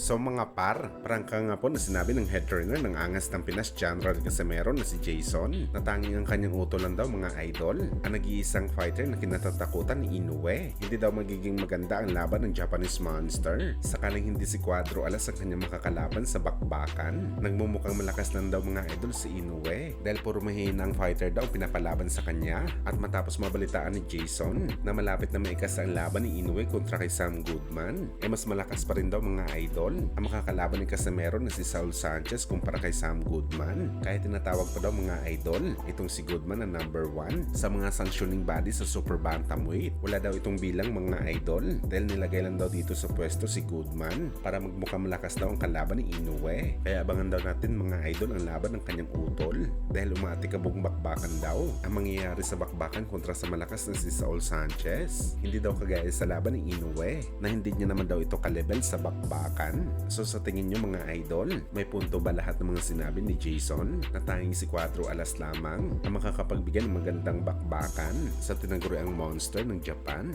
So mga par, prangka nga po na sinabi ng head trainer ng Angas ng Pinas General Casimero na si Jason na tanging ang kanyang uto lang daw mga idol ang nag-iisang fighter na kinatatakutan ni Inoue. Hindi daw magiging maganda ang laban ng Japanese Monster sakaling hindi si Cuadro alas ang kanyang makakalaban sa bakbakan. Nagmumukhang malakas lang daw mga idol si Inoue dahil puro mahina ang fighter daw pinapalaban sa kanya at matapos mabalitaan ni Jason na malapit na maikas ang laban ni Inoue kontra kay Sam Goodman eh mas malakas pa rin daw mga idol ang makakalaban ni Casimero na si Saul Sanchez kumpara kay Sam Goodman kahit tinatawag pa daw mga idol itong si Goodman na number 1 sa mga sanctioning body sa super bantamweight. Wala daw itong bilang mga idol dahil nilagay lang daw dito sa pwesto si Goodman para magmukhang malakas daw ang kalaban ni Inoue. Kaya abangan daw natin mga idol ang laban ng kanyang utol dahil umatikabong bakbakan daw ang mangyayari sa bakbakan kontra sa malakas na si Saul Sanchez. Hindi daw kagaya sa laban ni Inoue na hindi niya naman daw ito kalebel sa bakbakan so sa tingin nyo mga idol may punto ba lahat ng mga sinabi ni Jason na tanging si Cuatro alas lamang ang makakapagbigay ng magandang bakbakan sa tinaguriang monster ng Japan